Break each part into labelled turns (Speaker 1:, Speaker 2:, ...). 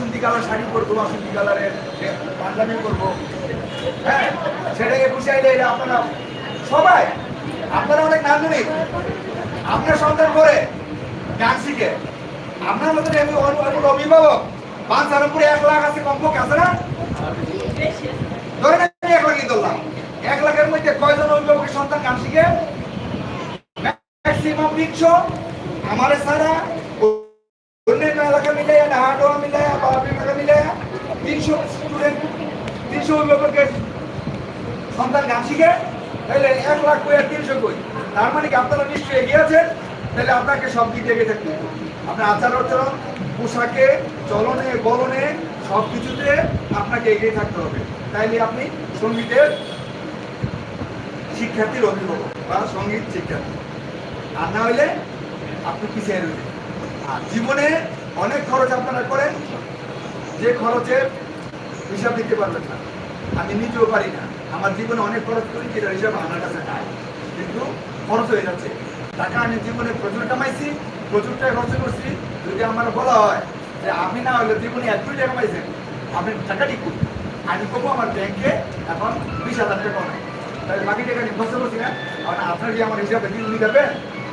Speaker 1: বাসন্তী colour sari করব বাসন্তী কালারের পাঞ্জাবি করব হ্যাঁ সেটা একুশে আইলে এটা আপনারা। সবাই, আপনারা অনেক নান্দনিক। আপনার সন্তান করে গান শিখে আপনার মতন আমি অভিভাবক। পাঁচ হাজার এক লাখ আছে, কমপক্ষে আছে না? ধরে আমি এক লাখই ধরলাম। এক লাখের মধ্যে কয়জন অভিভাবকের সন্তান গান শিখে ম্যাক্সিমাম তিনশো। আমার সারা অন্যান্য এলাকা বা বিভাগা মিলাইয়া তিনশো স্টুডেন্ট তিনশো অভিভাবকের সন্তান গান শিখে তাহলে এক লাখ কই আর তিনশো কই? তার মানে কি আপনারা নিশ্চয়ই এগিয়ে আছেন? তাহলে আপনাকে সব থাকতে হবে। আপনার আচার আচরণ, পোশাকে, চলনে সব কিছুতে আপনাকে এগিয়ে থাকতে হবে। তাইলে আপনি সঙ্গীতের শিক্ষার্থীর অভিভাবক বা সংগীত শিক্ষার্থী। আর না হইলে আপনি পিছিয়ে রইলেন। আর জীবনে অনেক খরচ আপনারা করেন যে খরচের হিসাব দিতে পারবেন না। আমি নিজেও পারি না। আমার জীবনে অনেক খরচ করি যেটা হিসাব আমার কাছে নাই। কিন্তু খরচ হয়ে যাচ্ছে। টাকা আমি জীবনে প্রচুর কামাইছি, প্রচুর টাকা খরচ করছি। যদি আমার বলা হয় যে আপনি না হলে জীবনে এক কোটি টাকা কামাইছেন, আপনি টাকাটি করি আমি কবো আমার ব্যাংকে এখন বিশ হাজার টাকা নাই তাহলে বাকি টাকা নিয়ে খরচ করছি না। আর আপনার কি আমার হিসাবে বিল নিয়ে যাবে,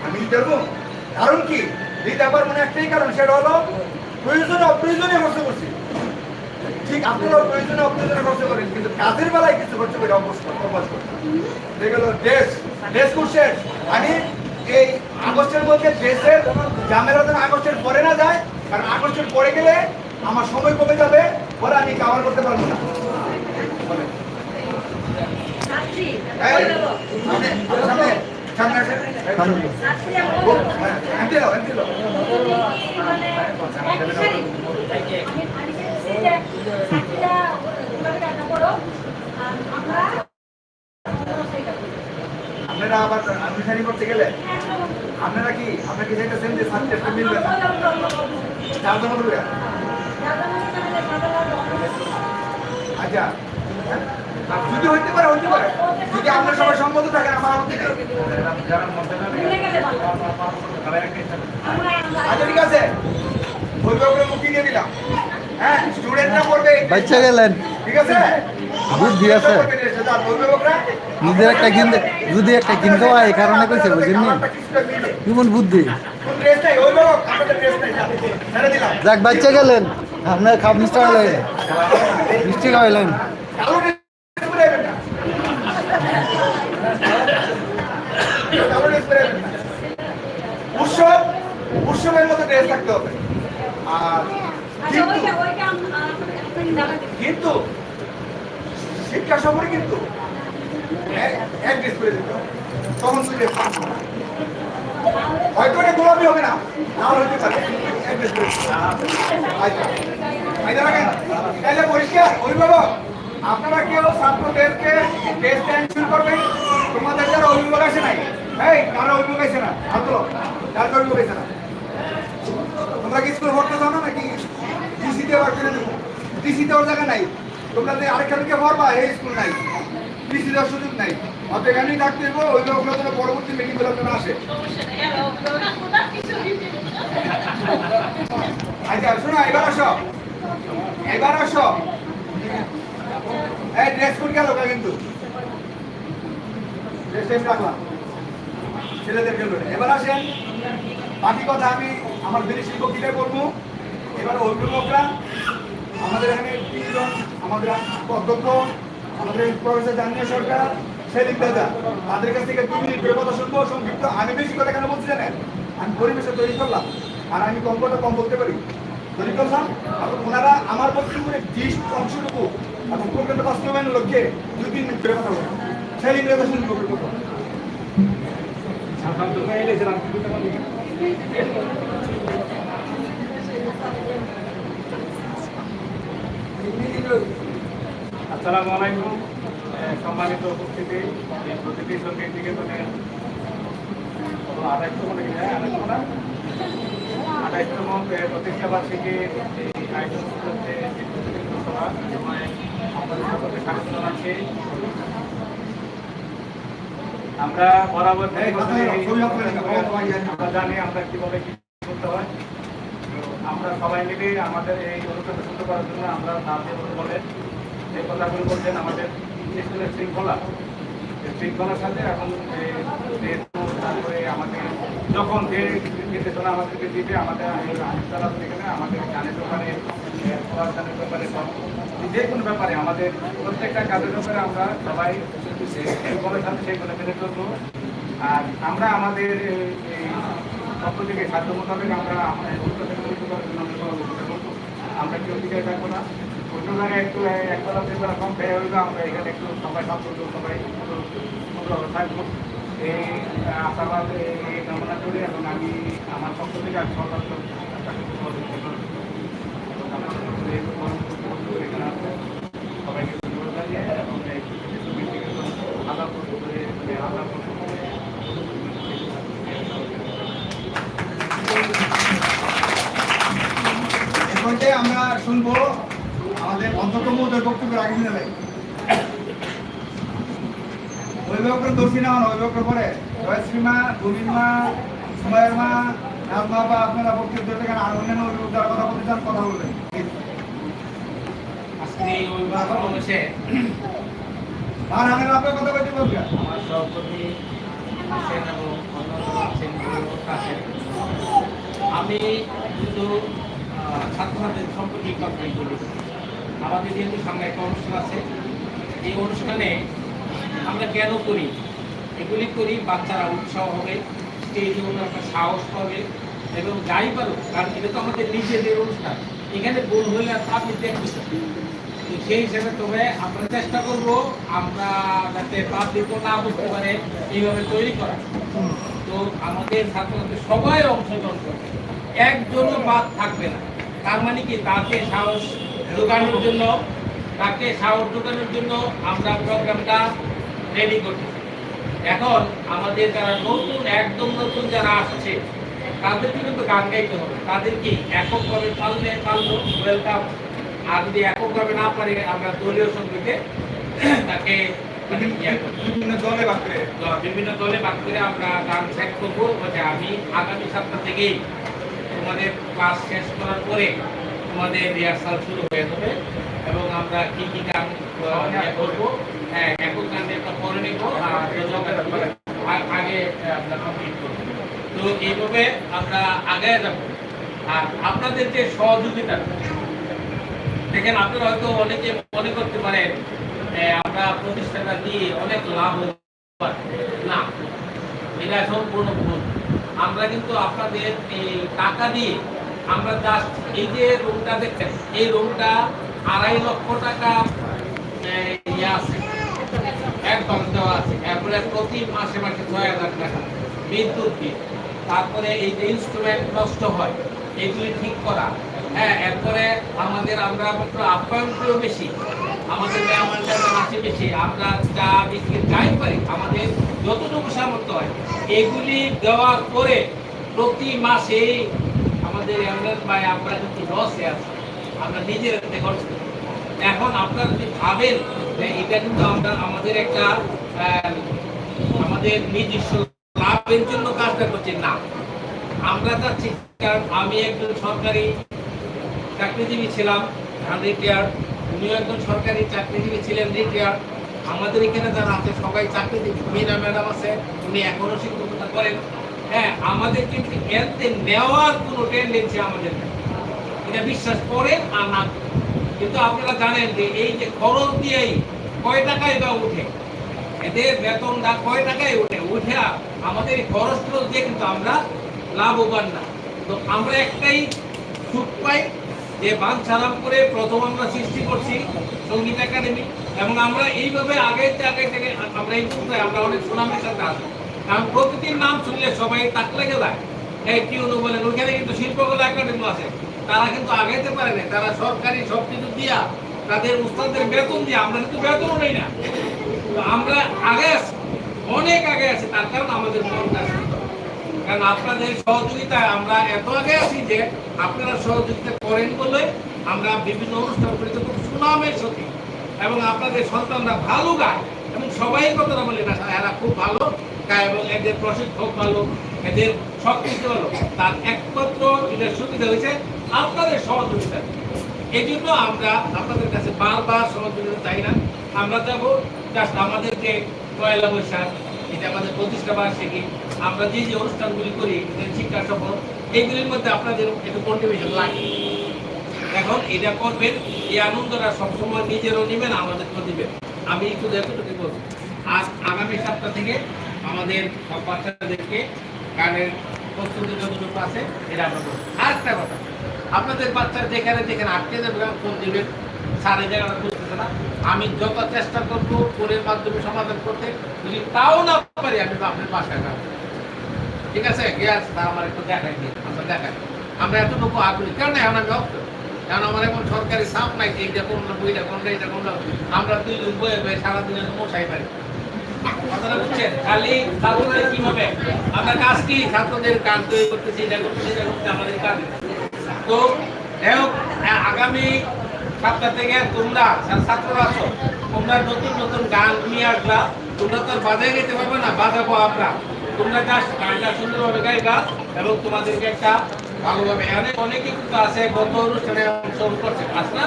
Speaker 1: আমি দিতে পারব। কারণ কি? দিতে পারব না একটাই কারণ, সেটা হলো প্রয়োজনে অপ্রয়োজনে খরচ করছি। ঠিক আপনারাও প্রয়োজনে অপ্রয়োজনে খরচ করেন কিন্তু কাজের বেলায় কিছু খরচ করে অবশ্য অবশ্য দেখল ড্রেস ড্রেস করছেন আমি এই আগস্টের মধ্যে ড্রেসের জামেলা যেন আগস্টের পরে না যায় কারণ আগস্টের পরে গেলে আমার সময় কমে যাবে পরে আমি কাভার করতে পারব না। সামনে, আপনারা আবার আনুষ্ঠানিক করতে গেলে? আপনারা কি আপনারা কি চাইতেছেন যে সাবজেক্টটা মিলবে না চারজন হবে আচ্ছা আর যদি হইতে পারে হইতে পারে। যদি আপনার সবাই সম্মত থাকেন আমার থেকে আচ্ছা ঠিক আছে। অভিভাবকের মুক্তি দিয়ে দিলাম হ্যাঁ
Speaker 2: বাচ্চা গেলেন। বুদ্ধি আছে। নিজের একটা কিনতে যদি একটা কিনতে হয় এই কারণে কইছে বুঝেননি? কেমন বুদ্ধি? যাক বাচ্চা গেলেন। আপনার খাপ মিষ্টি খাওয়াইলেন মিষ্টি খাওয়াইলেন
Speaker 1: না। না। উৎসব উৎসবের মতো ড্রেস থাকতে হবে। আর কিন্তু শিক্ষা সফরে কিন্তু তখন হয়তো এটা গোলাপি হবে না পারে। আচ্ছা আচ্ছা তাহলে পরিষ্কার, অভিভাবক, আপনারা কেউ ছাত্রদেরকে টেস্ট করবেন? তোমাদের যারা অভিভাবক আছে নাই? কারও অভিভাবক আছে না? ছাত্র কার অভিভাবক আছে না? তোমরা কি স্কুল ভর্তি চাও না নাকি? ডিসি দিয়ে বার করে দেবো? ডিসি দেওয়ার জায়গা নাই। তোমরা যে আরেকটা ভরবা এই স্কুল নাই। ডিসি দেওয়ার সুযোগ নাই। অত এখানেই থাকতে দেবো অভিভাবকরা যেন পরবর্তী মিটিংগুলো যেন আসে। আচ্ছা শোনো, এবার আসো। এবার আসো। এই ড্রেস কোড গেল কিন্তু। ড্রেস রাখলাম। ছেলেদের গেল এবার আসেন। বাকি কথা আমি আমার বিদেশি বক্তৃতায় বলব এবার অভিভাবকরা আমাদের এখানে তিনজন আমাদের অধ্যক্ষ আমাদের প্রফেসর জাহাঙ্গীর সরকার, সেলিম দাদা, তাদের কাছ থেকে দুই মিনিট কথা শুনব, সংক্ষিপ্ত। আমি বেশি কথা কেন বলছি জানেন? আমি পরিবেশে তৈরি করলাম, আর আমি কম কথা কম বলতে পারি। তৈরি করলাম এবং ওনারা আমার বক্তব্যের বিশ অংশটুকু এবং প্রকল্প বাস্তবায়নের লক্ষ্যে দুই তিন মিনিট কথা বলব। শুনব
Speaker 3: আসসালামু আলাইকুম। সম্মানিত উপস্থিতি। প্রতিটি সংগীত নিকেতনের আঠাইশতম নাকি আঠাইশতম না? আঠাইশতম এ, প্রতিষ্ঠা বার্ষিকী আয়োজন করতে যে প্রতিনিধি সভা। সময় আপনাদের সকলকে স্বাগত জানাচ্ছি। আমরা বরাবর জানি আমরা কীভাবে কি করতে হয়। আমরা সবাই মিলে আমাদের এই অনুষ্ঠানটা শুরু করার জন্য আমরা তাদের বলেন যে কথাগুলো বলছেন আমাদের স্কুলের শৃঙ্খলা। শৃঙ্খলার সাথে এখন তারপরে আমাদের যখন যে নির্দেশনা আমাদেরকে দিবে আমাদের আইনশৃঙ্খলা এখানে আমাদের গানের ব্যাপারে এ, পড়াশোনার ব্যাপারে সব যে কোনো ব্যাপারে আমাদের প্রত্যেকটা কাজের ব্যাপারে আমরা সবাই শৃঙ্খলার সাথে সেইগুলো মেনে চলবো। আর আমরা আমাদের পক্ষ থেকে সাধ্য মোতাবেক আমরা আমাদের আমরা কেউ দিকে থাকব না? অন্য জায়গায় একটু একবেলা দুবেলা কম খেয়ে হইল, আমরা এখানে একটু সবাই সম্পর্ক সবাই থাকব। এই আশাবাদ এই- কামনা করি এবং আমি আমার পক্ষ থেকে আমি সরকার সবাইকে ধন্যবাদ জানিয়ে, এবং আলাপ করে আলাপ
Speaker 1: আমরা শুনব আমাদের অন্তত মধ্যে বক্তব্য রাখি নেবে অভিভাবকের দোষী না অভিভাবকের পরে জয়শ্রীমা গুলির মা সময়ের মা নাজমা বা আপনারা বক্তব্য দিতে আর অন্যান্য অভিভাবক যারা কথা বলতে চান কথা বলবেন।
Speaker 4: আজকে এই অভিভাবক সমাবেশে
Speaker 1: আর আমের আপনার কথা বলতে বলবেন?
Speaker 4: আমার আছেন আমি ছাত্রছাত্রীদের সম্পর্কে কথা বলি আমাদের যেহেতু সামনে একটা অনুষ্ঠান আছে, এই অনুষ্ঠানে আমরা কেন করি? এগুলি করি বাচ্চারা উৎসাহ হবে স্টেজে ওনার একটা সাহস পাবে এবং যাই পারুক, কারণ এটা তো আমাদের নিজেদের অনুষ্ঠান। এখানে ভুল আর আপনি দেখতে পাবেন। তো সেই হিসাবে তবে আমরা চেষ্টা করব আমরা যাতে পাবলিক না বুঝতে পারে, এইভাবে তৈরি করা। তো আমাদের ছাত্রছাত্রী সবাই অংশগ্রহণ করবে। একজনও বাদ থাকবে না। তার মানে কি? তাকে সাহস যোগানোর জন্য তাকে সাহস যোগানোর জন্য আমরা প্রোগ্রামটা রেডি করছি এখন আমাদের যারা নতুন একদম নতুন যারা আসছে তাদেরকে কিন্তু গান গাইতে হবে। তাদের কি এককভাবে পারলে পারল ওয়েলকাম আর যদি এককভাবে না পারে আমরা দলীয় সঙ্গীতে তাকে মানে ইয়ে
Speaker 1: বিভিন্ন দলে বাপরে
Speaker 4: তো বিভিন্ন দলে ভাগ করে আমরা গান সেট করব। আমি আগামী সপ্তাহ থেকেই তোমাদের ক্লাস শেষ করার পরে তোমাদের রিহার্সাল শুরু হয়ে যাবে এবং আমরা কি কি গান ইয়ে করব হ্যাঁ একক গান একটা পরে নেব, আর আগে তো এইভাবে আমরা আগে যাব। আর আপনাদের যে সহযোগিতা, দেখেন আপনারা হয়তো অনেকে মনে করতে পারেন আমরা প্রতিষ্ঠাটা দিয়ে অনেক লাভ হতে। না, এটা সম্পূর্ণ ভুল। আমরা কিন্তু আপনাদের এই টাকা দিয়ে আমরা জাস্ট এই যে রুমটা দেখছেন, এই রুমটা আড়াই লক্ষ টাকা ইয়ে আছে। একদম দেওয়া আছে। এরপরে প্রতি মাসে মাসে ছয় হাজার টাকা। বিদ্যুৎ বিল। তারপরে এই যে ইনস্ট্রুমেন্ট নষ্ট হয়, এগুলি ঠিক করা। হ্যাঁ এরপরে আমাদের আমরা আপ্যায়নটিও বেশি। আমাদের মেহমানটা আছে বেশি আমরা চা বিস্কিট যাই পারি আমাদের যতটুকু সামর্থ্য হয়, এগুলি দেওয়ার পরে প্রতি মাসে আমাদের এমএলএ ভাই আমরা কিন্তু লসে আছি, আমরা নিজের খরচ। এখন আপনারা যদি ভাবেন এটা কিন্তু আমরা আমাদের একটা আমাদের নিজস্ব লাভের জন্য কাজটা করছি, না আমরা চাচ্ছি, কারণ আমি একজন সরকারি চাকরিজীবী ছিলাম রিটায়ার উনিও একজন সরকারি চাকরিজীবী ছিলেন রিটায়ার আমাদের এখানে যারা আছে, সবাই চাকরিজীবী। মিনা ম্যাডাম আছে, উনি এখনও শিক্ষকতা করেন। হ্যাঁ আমাদের কিন্তু এতে নেওয়ার কোনো টেন্ডেন্সি আমাদের এটা বিশ্বাস করেন আর না কিন্তু আপনারা জানেন যে এই যে খরচ দিয়েই কয় টাকায় বা উঠে এদের বেতনটা কয় টাকায় উঠে উঠে আমাদের খরচ দিয়ে কিন্তু আমরা লাভবান না। তো আমরা একটাই সুখ পাই যে বাঞ্ছারাম করে প্রথম আমরা সৃষ্টি করছি সংগীত একাডেমি, এবং আমরা এইভাবে আগে আগে থেকে আমরা এই আমরা অনেক সুনামের সাথে আসব কারণ প্রতিদিন নাম শুনলে সবাই তাক লেগে যায়। এই টিউনু বলেন? ওইখানে কিন্তু শিল্পকলা একাডেমি আছে। তারা কিন্তু আগাইতে পারে না তারা সরকারি সব কিছু দিয়া তাদের উস্তাদের বেতন দিয়ে, আমরা কিন্তু বেতনও নেই না। আমরা আগে আছি, অনেক আগে আছি, তার কারণ আমাদের মনটা। কারণ আপনাদের সহযোগিতায় আমরা এত আগে আছি যে আপনারা সহযোগিতা করেন বলে আমরা বিভিন্ন অনুষ্ঠানগুলিতে খুব সুনামের সাথে এবং আপনাদের সন্তানরা ভালো গায়। এবং সবাই কথাটা বলে না, এরা খুব ভালো গায় এবং এদের প্রশিক্ষক ভালো, এদের সব কিছু ভালো। তার একমাত্র এদের সুবিধা হয়েছে, আপনাদের সহযোগিতা। এই জন্য আমরা আপনাদের কাছে বারবার সহযোগিতা চাই না। আমরা যাব জাস্ট আমাদেরকে পয়লা বৈশাখ, এটা আমাদের প্রতিষ্ঠা বার্ষিকী আমরা যে যে অনুষ্ঠানগুলি করি শিক্ষা সফর এইগুলির মধ্যে আপনাদের একটু কন্ট্রিবিউশন লাগে। এখন এটা করবেন, এই আনন্দটা সবসময় নিজেরও নেবেন, আমাদেরকেও দিবেন। আমি শুধু এতটুকু বলছি, আজ আগামী সপ্তাহ থেকে আমাদের সব বাচ্চাদেরকে গানের প্রস্তুতি যতটুকু আছে, এটা আমরা করব। আর একটা কথা, আপনাদের বাচ্চারা যেখানে যেখানে আটকে যাবে ফোন দিবেন এই জায়গাটা বুঝতেছে না, আমি যত চেষ্টা করব, ফোনের মাধ্যমে সমাধান করতে, যদি তাও না পারি, আমি আপনার বাসায় যাব। ঠিক আছে? গ্যাস তা আমার একটু দেখাই দিন আমরা দেখাই। আমরা এতটুকু আগ্রহী। কেন এখন আমি অফ কারণ আমার এখন সরকারি চাপ নাই এইটা কোন বইটা কোন এইটা কোন আমরা দুইজন বয়ে বয়ে সারাদিনে মশাই পারি। এটা এটা আগামী থেকে তোমরা তোমরা নতুন নতুন গান নিয়ে আসলা তোমরা তো বাজায় যেতে পারবে না, বাজাবো আমরা। তোমরা জাস্ট গানটা সুন্দরভাবে গাইবা এবং তোমাদেরকে একটা ভালোভাবে অনেক অনেকে কিন্তু আছে গত অনুষ্ঠানে অংশগ্রহণ করছে আস না?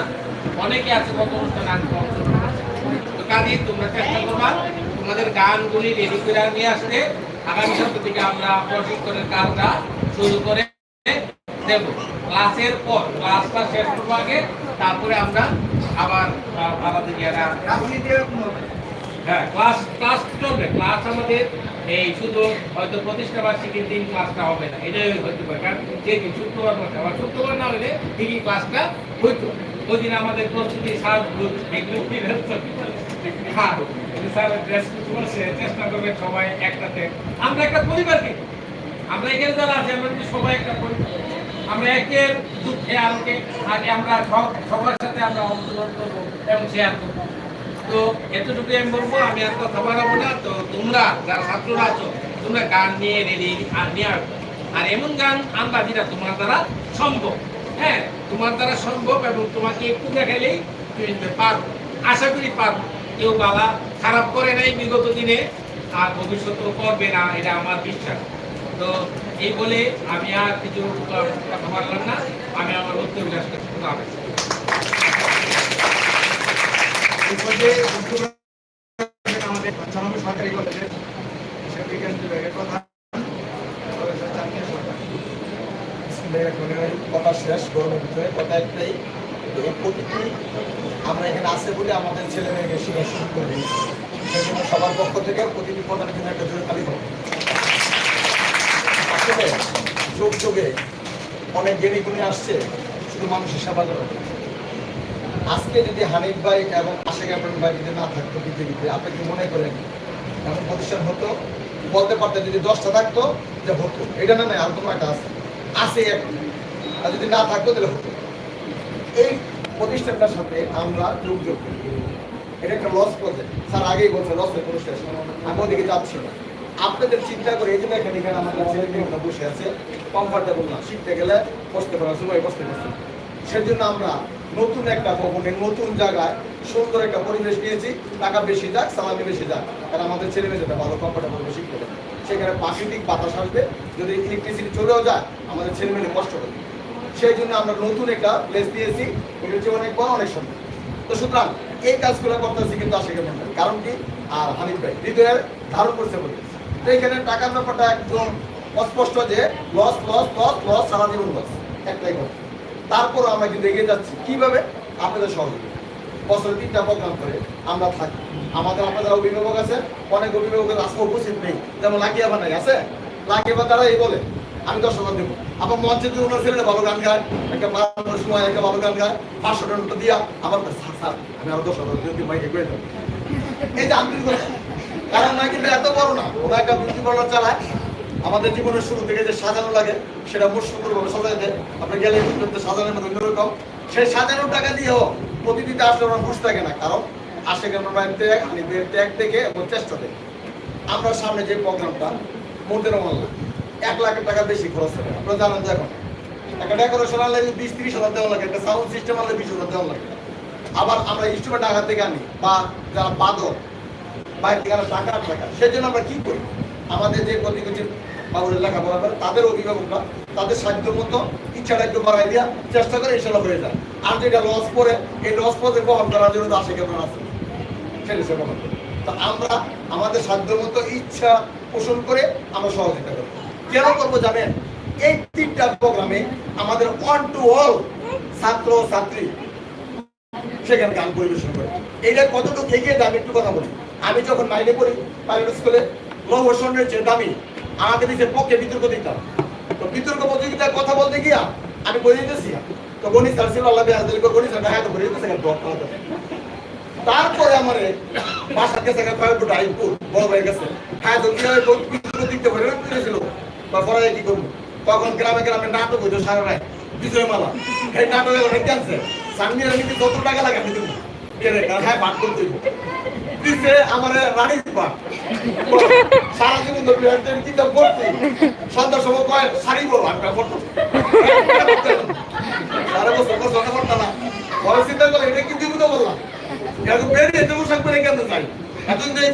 Speaker 4: অনেকে আছে গত অনুষ্ঠানে অংশগ্রহণ করছে। কাজে, তোমরা চেষ্টা করবা তোমাদের গানগুলি রেডি করে নিয়ে আসতে। আগামী সপ্তাহ থেকে আমরা প্রশিক্ষণের কাজটা শুরু করে দেব। ক্লাসের পর, ক্লাসটা শেষ করব আগে, তারপরে আমরা আবার
Speaker 1: এরকম হবে।
Speaker 4: হ্যাঁ ক্লাস ক্লাস চলবে। ক্লাস আমাদের এই শুধু হয়তো প্রতিষ্ঠা বার্ষিকীর দিন ক্লাসটা হবে না, এটাই হতে পারে। কারণ যেদিন শুক্রবার বসে, আবার শুক্রবার না হলে ঠিকই ক্লাসটা হইতো। ওই দিন আমাদের প্রস্তুতি সাজ এগুলো? হ্যাঁ স্যার ড্রেস করছে চেষ্টা করবে সবাই একসাথে। আমরা একটা পরিবার কিন্তু আমরা এখানে যারা আছি, আমরা কিন্তু সবাই একটা পরিবার। আমরা একের দুঃখে আলোকে আগে আমরা সবার সাথে আমরা অংশগ্রহণ করব এবং শেয়ার করব। তো এতটুকু আমি বলব, আমি আর কথা বাড়াবো না। তো তোমরা যারা ছাত্ররা আছো, তোমরা গান নিয়ে রেডি আর নিয়ে আসবে আর এমন গান আনবা যেটা তোমার দ্বারা সম্ভব। হ্যাঁ তোমার দ্বারা সম্ভব এবং তোমাকে একটু দেখাইলেই তুমি পারো আশা করি পারো কেউ বালা খারাপ করে নাই বিগত দিনে, আর ভবিষ্যতেও করবে না, এটা আমার বিশ্বাস। তো এই বলে আমি আর কিছু কথা বললাম না। আমি আমার উত্তর বিলাস করছি। খুদা হাফেজ।
Speaker 1: এই পর্যায়ে উদ্যোগ নেবেন সরকারি কলেজের বিজ্ঞান প্রধান।
Speaker 5: কথা শেষ, গরমের কথা একটাই এই আমরা এখানে আছে বলে আমাদের ছেলে মেয়েকে শিক্ষা শুরু করে সবার পক্ষ থেকে প্রতিটি প্রধানের জন্য একটা জোরে খালি আসলে যোগ অনেক জ্ঞানী আসছে, শুধু মানুষের সেবা আজকে যদি হানিফ ভাই এবং আবরণ ভাই যদি না থাকতো পৃথিবীতে আপনি কি মনে করেন, এমন প্রতিষ্ঠান হতো, বলতে পারতেন যদি দশটা থাকতো, যে হতো। এটা না নয় আর কোনো একটা আছে। আছে এক। আর যদি না থাকতো, তাহলে হতো। এই প্রতিষ্ঠানটার সাথে আমরা যোগ যোগ করি। এটা একটা লস প্রজেক্ট স্যার আগেই বলছে লসের কোনো শেষ নেই। আমি ওদিকে যাচ্ছি না। আপনাদের চিন্তা করে, এই জন্য এখানে এখানে আমাদের ছেলে বসে আছে কমফর্টেবল না। শিখতে গেলে বসতে পারা সময় বসতে বসতে সেজন্য আমরা নতুন একটা ভবনে নতুন জায়গায় সুন্দর একটা পরিবেশ নিয়েছি। টাকা বেশি যাক সালামি বেশি যাক। কারণ আমাদের ছেলে মেয়েদের ভালো কমফর্টেবল শিখতে পারে সেখানে প্রাকৃতিক বাতাস আসবে, যদি ইলেকট্রিসিটি চলেও যায়, আমাদের ছেলে মেয়ে কষ্ট করবে। সেই জন্য আমরা নতুন একটা প্লেস দিয়েছি। হচ্ছে অনেক বড়, অনেক সুন্দর। তো সুতরাং এই কাজগুলো করতেছি কিন্তু আশিকে মন্ডল কারণ কি? আর হানিফ ভাই, হৃদয়ের ধারণ করছে বলে। তো এখানে টাকার ব্যাপারটা একদম অস্পষ্ট যে লস লস লস লস সারা জীবন লস একটাই কথা। তারপর আমরা কিন্তু এগিয়ে যাচ্ছি। কীভাবে? আপনাদের সহযোগিতা। বছরে তিনটা প্রোগ্রাম করে আমরা থাকি। আমাদের আপনাদের অভিভাবক আছে, অনেক অভিভাবকের আজকে উপস্থিত নেই। যেমন লাকিয়া বানাই আছে? লাকিয়া বা তারা এই বলে, আমি দশ হাজার দেবো। আবার মঞ্চে যদি ওনার ছেলেটা ভালো গান গায়, একটা বানানোর সময় একটা ভালো গান গায়, পাঁচশো টাকা দিয়া আমার স্যার স্যার, আমি আরও দশ হাজার যদি মাইকে করে দেবো। এই যে আন্তরিকতা কারণ না কিন্তু এত বড় না, ওরা একটা বিউটি পার্লার চালায়। আমাদের জীবনের শুরু থেকে যে সাজানো লাগে, সেটা সুন্দরভাবে সাজাই দেয় আপনি গেলে সাজানোর মধ্যে অন্যরকম সেই সাজানোর টাকা দিয়েও প্রতিদিনটা আসলে আমরা খুশ থাকে না, কারণ আসে কেন ত্যাগ হানিফের ত্যাগ থেকে এবং চেষ্টা থেকে আমরা সামনে যে প্রোগ্রামটা মোটের মাল্লা এক লাখ টাকা বেশি খরচ হবে। আপনারা জানেন যে এখন। একটা ডেকোরেশন আনলে বিশ তিরিশ হাজার দেওয়া লাগে, একটা সাউন্ড সিস্টেম আনলে বিশ হাজার দেওয়া লাগে। আবার আমরা ইনস্ট্রুমেন্ট ঢাকা থেকে আনি, বা যারা বাদক, বাইরে থেকে টাকা টাকা সেই জন্য আমরা কি করি? আমাদের যে প্রতি কিছু বাবুদের লেখাপড়া করে, তাদের অভিভাবকরা তাদের সাধ্য মতো ইচ্ছাটা একটু বাড়াই দিয়া চেষ্টা করে ইনশাল্লাহ হয়ে যায়। আর যেটা লস পরে এই লস পথে বহন করার জন্য আসে কেমন আছে? সেটা সে বহন তো আমরা আমাদের সাধ্য মতো ইচ্ছা পোষণ করে আমরা সহযোগিতা করব। কেন করব জানেন? এই তিনটা প্রোগ্রামে আমাদের ওয়ান টু অল ছাত্র ছাত্রী সেখানে গান পরিবেশন করে। এইটা কতটুকু এগিয়ে দাম একটু কথা বলি। আমি যখন মাইনে পড়ি প্রাইভেট স্কুলে লৌহসনের যে দামি আমাকে দিচ্ছে পক্ষে বিতর্ক দিতাম তো বিতর্ক প্রতিযোগিতায় কথা বলতে গিয়া আমি বলে দিতেছি, তো গণিত স্যার ছিল, আল্লাহ বেহাজ গণিত স্যার হ্যাঁ তো বলে দিতেছে। তারপরে আমার বাসার কাছে বড় হয়ে গেছে। হ্যাঁ তো কীভাবে বিতর্ক দিতে পারে ছিল বা পড়ায় কি করব? তখন গ্রামে গ্রামে নাটক হইতো সারা রায় বিজয় মালা। সামনে কত টাকা লাগে আমি হ্যাঁ কেন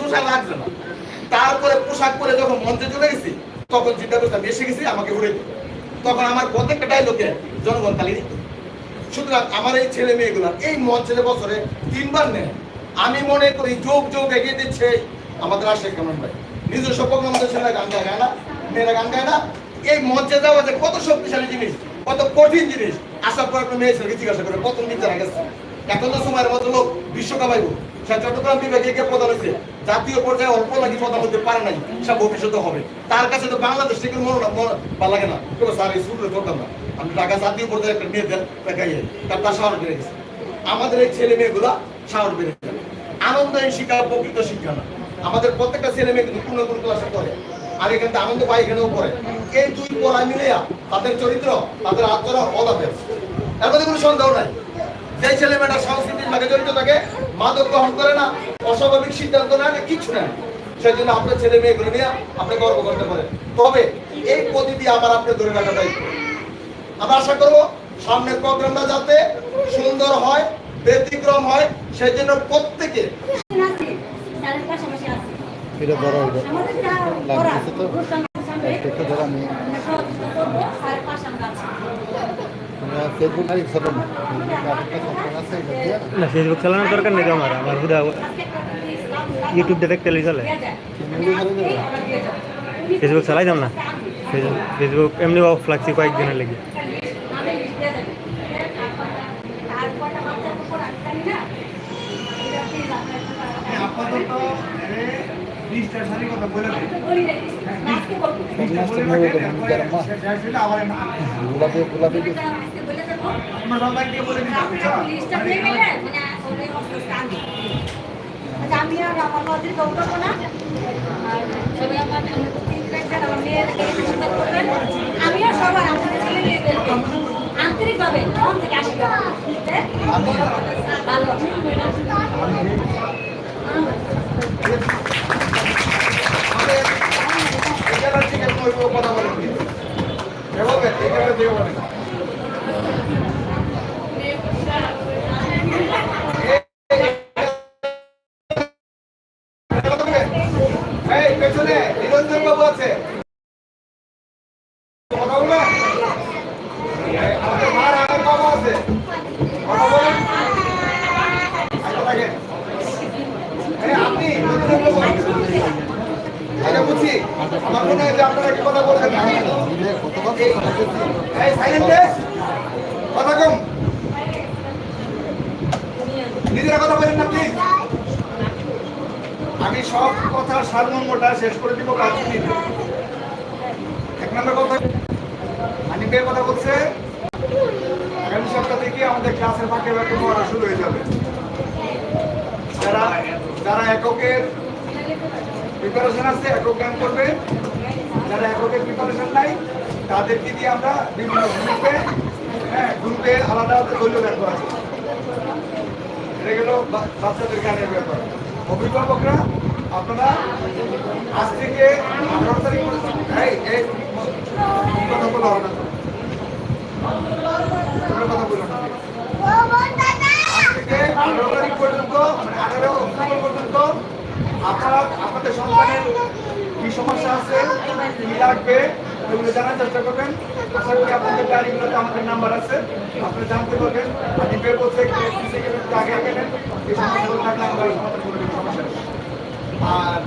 Speaker 5: পোশাক লাগছে না। তারপরে পোশাক পরে যখন মঞ্চে চলে গেছি, তখন চিন্তা করতাম, এসে গেছি, আমাকে উড়ে। তখন আমার প্রত্যেকটা ডায়লগে জনগণ তালি দিত। সুতরাং আমার এই ছেলে মেয়েগুলা এই মঞ্চের বছরে তিনবার নেয়। আমি মনে করি যোগ যোগ এগিয়ে দিচ্ছে। আমাদের আশেখ কেমন ভাই? নিজস্ব প্রোগ্রাম আমাদের ছেলেরা গান গায় না? মেয়েরা গান গায় না? এই মঞ্চে যাওয়া যে কত শক্তিশালী জিনিস, কত কঠিন জিনিস, আসার পর একটা মেয়ে ছেলেকে জিজ্ঞাসা করে দিন জানা গেছে এখন তো সময়ের মতো লোক বিশ্বকাপ আইব সে চট্টগ্রাম বিভাগে গিয়ে প্রধান হয়েছে। জাতীয় পর্যায়ে অল্প লাগি প্রধান হতে পারে নাই। সে ভবিষ্যতে হবে। তার কাছে তো বাংলাদেশ থেকে মনে না ভালো লাগে না। স্যার এই না। আমি ঢাকা জাতীয় পর্যায়ে একটা মেয়ে দেখাইয়ে তার তার সাহস বেড়ে গেছে। আমাদের এই ছেলে মেয়েগুলা সাহস বেড়ে গেছে। আনন্দের শিক্ষা, প্রকৃত শিক্ষা না। আমাদের প্রত্যেকটা ছেলে মেয়ে কিন্তু কোনো কোনো ক্লাসে পড়ে। আর এখানে তো আনন্দ পাই এখানেও পড়ে। এই দুই পড়া মিলে তাদের চরিত্র, তাদের আচরণ অদাপের এর মধ্যে কোনো সন্দেহ নাই। যে ছেলে মেয়েটা সংস্কৃতির সাথে জড়িত থাকে, মাদক গ্রহণ করে না, অস্বাভাবিক সিদ্ধান্ত নেয় না কিচ্ছু নেয় সেই জন্য আপনার ছেলে মেয়েগুলো নিয়ে আপনি গর্ব করতে পারেন। তবে এই পদ্ধতি আমার আপনি ধরে রাখা দায়িত্ব। আমরা আশা করব সামনের প্রোগ্রামটা যাতে সুন্দর হয় ব্যতিক্রম হয় সেই জন্য প্রত্যেকে।
Speaker 2: এটা লাগতেছে তো? একটু আমি দিয়ে
Speaker 6: না ফেসবুক চালানোর দরকার নেই আমার হুদা ইউটিউবটা দেখতে চলে। ফেসবুক চালাইতাম না ফেসবুক ফেসবুক এমনি অফ লাগছে কয়েকদিনের লেগে
Speaker 7: আমি লিস্ট দিয়ে দেবো। আর কটা বাচ্চার উপর আমি জানি না। এটা please আপনারা একটু তাড়াতাড়ি
Speaker 1: আপাতত বিশটা শাড়ি কথা বলে দেয়
Speaker 7: বলি রেখেছি। আজকে বলব।
Speaker 2: নষ্ট হয়ে গেল গরম মা
Speaker 1: আবার
Speaker 2: গোলাপি গোলাপি
Speaker 7: এটা আজকে বলে দেবো।
Speaker 1: আমরা সবাইকে বলে দিচ্ছি
Speaker 7: আপনারা লিস্টটা পেয়ে গেলে মানে ওই অবস্থা আমি। আর আমার নদীর দৌড়াবো না। আর সবাই আমার আমার মেয়েদেরকে করবেন। আমিও সবার ছেলে আন্তরিকভাবে মন থেকে আশীর্বাদ ভালো।
Speaker 1: এখানে ঠিক আছে ওই কথা নিজেরা কথা বলেন না প্লিজ আমি সব কথার সারমর্মটা শেষ করে দিব পাঁচ এক নম্বর কথা হানিফের কথা বলছে আগামী সপ্তাহ থেকে আমাদের ক্লাসের ফাঁকে ফাঁকে পড়া শুরু হয়ে যাবে যারা যারা এককের প্রিপারেশন আছে একক জ্ঞান করবে যারা এককের প্রিপারেশন নাই তাদেরকে দিয়ে আমরা বিভিন্ন গ্রুপে হ্যাঁ গ্রুপে আলাদা আলাদা দলীয় করা আছে এটা গেল বাচ্চাদের জ্ঞানের ব্যাপার। অভিভাবকরা, আপনারা আজ থেকে আঠারো তারিখ কথা বলা হবে মানে আপনাদের সন্তানের কি সমস্যা আছে, কি লাগবে ওগুলো জানার চেষ্টা করবেন। আশা করি আপনাদের গাড়িগুলোতে আমাদের নাম্বার আছে। আপনি জানতে পারবেন। আপনি বের করতে আগে আর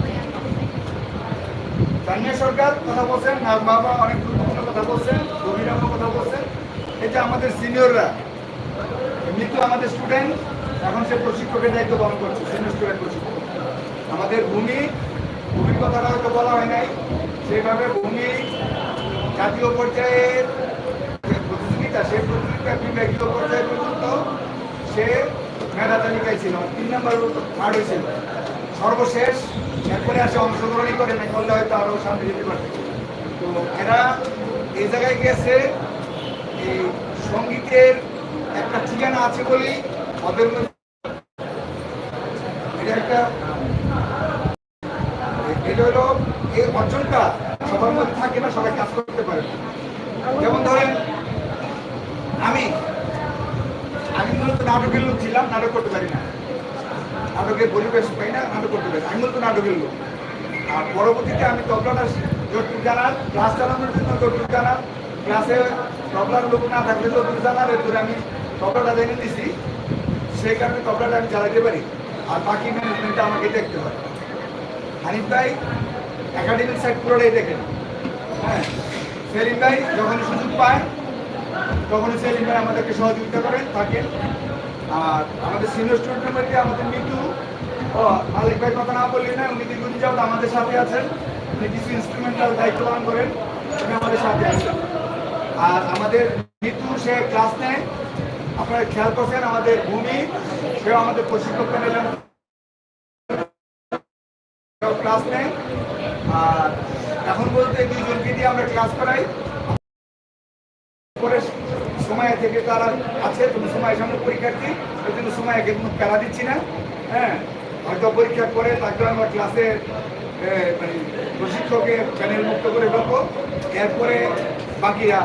Speaker 1: স্থানীয় সরকার কথা বলছেন নাজ বাবা অনেক গুরুত্বপূর্ণ কথা বলছেন গভীরম্য কথা বলছেন। যে আমাদের সিনিয়ররা এমনিতে আমাদের স্টুডেন্ট এখন সে প্রশিক্ষকের দায়িত্ব পালন করছে সিনিয়র স্টুডেন্ট প্রশিক্ষক। আমাদের ভূমি, ভূমির কথাটা হয়তো বলা হয় নাই। সেভাবে ভূমি জাতীয় পর্যায়ের যে প্রতিযোগিতা, সেই প্রতিযোগিতা বিভাগীয় পর্যায়ে পর্যন্ত সে মেধা তালিকায় ছিল। তিন নম্বর থার্ড হয়েছিল সর্বশেষ এরপরে আসে অংশগ্রহণই করে নাই, করলে হয়তো আরও সামনে যেতে পারত। তো এরা এই জায়গায় গেছে, এই সঙ্গীতের একটা ঠিকানা আছে বলেই ওদের এটা একটা এটা হলো এই অর্জনটা সবার মধ্যে থাকে না সবাই কাজ করতে পারে না। যেমন ধরেন আমি আমি মূলত নাটকের লোক ছিলাম নাটক করতে পারি না। নাটকের পরিবেশ পাই না, নাটক করতে পারি। আমি মূলত নাটকের লোক। আর পরবর্তীতে আমি তবলাটা যতটুকু জানার ক্লাস চালানোর জন্য যতটুকু জানার ক্লাসে তবলার লোক না থাকলে যতটুকু জানার এরপরে আমি তবলাটা জেনে দিছি সেই কারণে তবলাটা আমি চালাতে পারি। আর বাকি ম্যানেজমেন্টটা আমাকে দেখতে হয়। হানিফ ভাই একাডেমিক সাইড পুরোটাই দেখেন হ্যাঁ সেলিম ভাই যখনই সুযোগ পায়, তখনই সেলিম ভাই আমাদেরকে সহযোগিতা করেন, থাকেন। আর আমাদের সিনিয়র স্টুডেন্ট মধ্যে আমাদের মিতু ও, মালিক ভাই কথা না বললি না, উনি দীর্ঘদিন আমাদের সাথে আছেন। উনি কিছু ইনস্ট্রুমেন্টাল দায়িত্ব পালন করেন, উনি আমাদের সাথে আছেন। আর আমাদের মিতু সে ক্লাস নেয়। আপনারা খেয়াল করছেন, আমাদের ভূমি, সেও আমাদের প্রশিক্ষক প্যানেলের ক্লাস নেয়। আর এখন বলতে দুইজনকে দিয়ে আমরা ক্লাস করাই। সময় থেকে তারা আছে তুমি সময় সামনে পরীক্ষার্থী ওই জন্য সময়কে কোনো প্যারা দিচ্ছি না হ্যাঁ? হয়তো পরীক্ষার পরে তাকে আমরা ক্লাসে মানে প্রশিক্ষকের প্যানেল মুক্ত করে ফেলব, এরপরে বাকিরা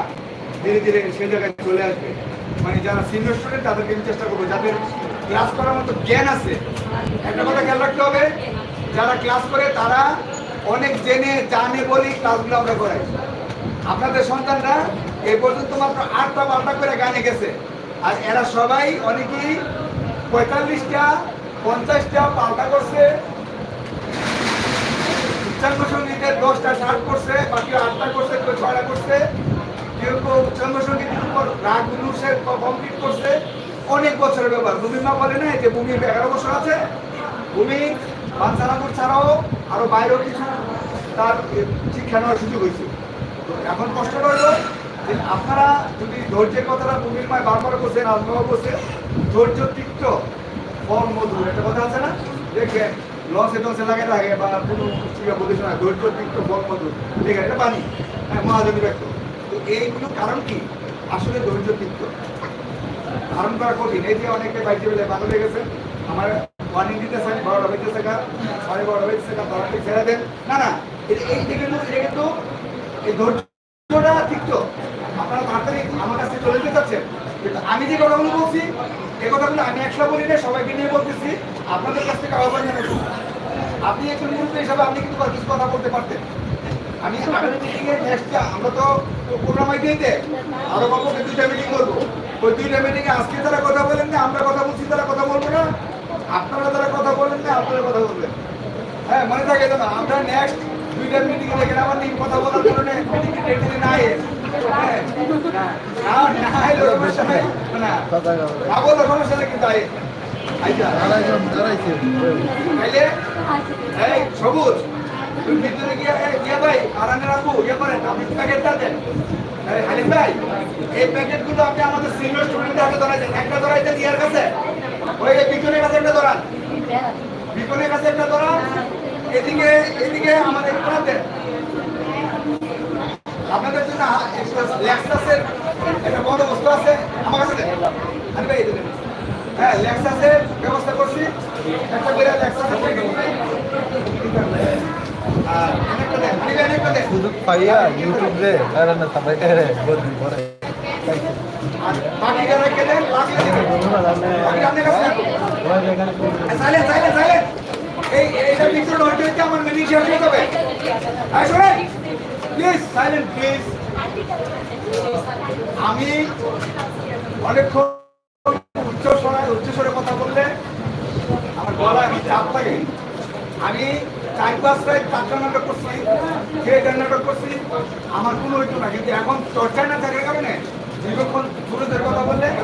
Speaker 1: ধীরে ধীরে সে জায়গায় চলে আসবে। মানে যারা সিনিয়র স্টুডেন্ট তাদেরকে আমি চেষ্টা করব, যাদের ক্লাস করার মতো জ্ঞান আছে। একটা কথা খেয়াল রাখতে হবে, যারা ক্লাস করে তারা অনেক জেনে, জানে বলেই ক্লাসগুলো আমরা করাই। আপনাদের সন্তানরা এই পর্যন্ত মাত্র আটটা পাল্টা করে গানে গেছে। আর এরা সবাই অনেকেই পঁয়তাল্লিশটা, পঞ্চাশটা পাল্টা করছে। উচ্চাঙ্গ সঙ্গীতের দশটা ষাট করছে বাকি আটটা করছে, কেউ ছয়টা করছে। কেউ কেউ উচ্চাঙ্গ সঙ্গীতের উপর রাগ সে কমপ্লিট করছে। অনেক বছরের ব্যাপার। ভূমি মা বলে না যে ভূমি এগারো বছর আছে, ভূমি বাঞ্ছানাপুর ছাড়াও আরও বাইরেও কিছু তার শিক্ষা নেওয়ার সুযোগ হয়েছে। তো এখন কষ্ট যে আপনারা যদি ধৈর্যের কথাটা ভূমির মায় বারবার করছেন আজমাও করছে ধৈর্য তিক্ত ফল মধুর। একটা কথা আছে না? দেখবেন লসে টসে লাগে লাগে বা কোনো শিক্ষা বলিস না ধৈর্য তিক্ত ফল মধুর। আছে এটা পানি। হ্যাঁ মহাজনী ব্যক্ত। তো এইগুলো কারণ কি? আসলে ধৈর্য তিক্ত। ধারণ করা কঠিন। এই যে অনেকে বাইকে বেলে পাগল হয়ে গেছে। আমার ওয়ার্নিং দিতে চাই বারোটা বেজে থাকা সাড়ে বারোটা বেজে থাকা বারোটা ছেড়ে দেন। না না এই দিকে কিন্তু এটা কিন্তু এই ধৈর্যটা তিক্ত আপনারা তাড়াতাড়ি আমার কাছে চলে যেতে চাচ্ছেন কিন্তু আমি যে কথাগুলো বলছি? এই কথাগুলো আমি একলা বলি না সবাইকে নিয়ে বলতেছি। আপনাদের কাছ থেকে আহ্বান জানাচ্ছি আপনি একজন মুহূর্ত হিসাবে আপনি কিন্তু কিছু কথা বলতে পারতেন। আমি আগামী মিটিংয়ে আমরা তো প্রোগ্রাম আইডিয়াতে দুইটা মিটিং করব। ওই দুইটা মিটিংয়ে আজকে যারা কথা বলেন না আমরা কথা বলছি তারা কথা বলব না। আপনারা যারা কথা বলেন না আপনারা কথা বলবেন। হ্যাঁ মনে থাকে না আমরা নেক্সট দুইটা মিটিং দেখেন আমার নিয়ে কথা বলার জন্য মিটিং ডেটে না সবুজ ইয়ে প্যাকেটটা দেন হালিম ভাই এই আমাদের সিনিয়র স্টুডেন্টদের হাতে ধরাই একটা ধরাই দেন ইয়ার কাছে ওই যে কাছে একটা ধরান পিছনের কাছে একটা ধরান এদিকে এদিকে আমাদের আপনাদের জন্য লেক্সাসের একটা বন্দোবস্ত আছে আমার কাছে হালিম ভাই হ্যাঁ লেক্সাসের ব্যবস্থা করছি। একটা করে লেক্সাসের আর অনেকটা দেন হালিম ভাই অনেকটা দেন।
Speaker 2: সুযোগ পাইয়া ইউটিউব রে কারণে সবাই বদলি করে
Speaker 1: আর বাকি যারা গেলেন লাগলে দেবেন। বাকি আপনার কাছে থাকবে।
Speaker 2: ওরা যেখানে
Speaker 1: সাইলেন্ট সাইলেন্ট সাইলেন্ট এই এইটা বিক্রি হইতে হইতে আমার মিটিং শেষ হয়ে যাবে প্লিজ সাইলেন্ট প্লিজ আমি অনেকক্ষণ উচ্চ স্বরে উচ্চ স্বরে কথা বললে আমার গলায় আমি চাপ থাকে আমি চার পাঁচ রাত চারটা নাটক করছি থিয়েটার নাটক করছি। আমার কোনো হইতো না কিন্তু এখন চর্চায় না থাকার কারণে দীর্ঘক্ষণ ছোটদের কথা বললে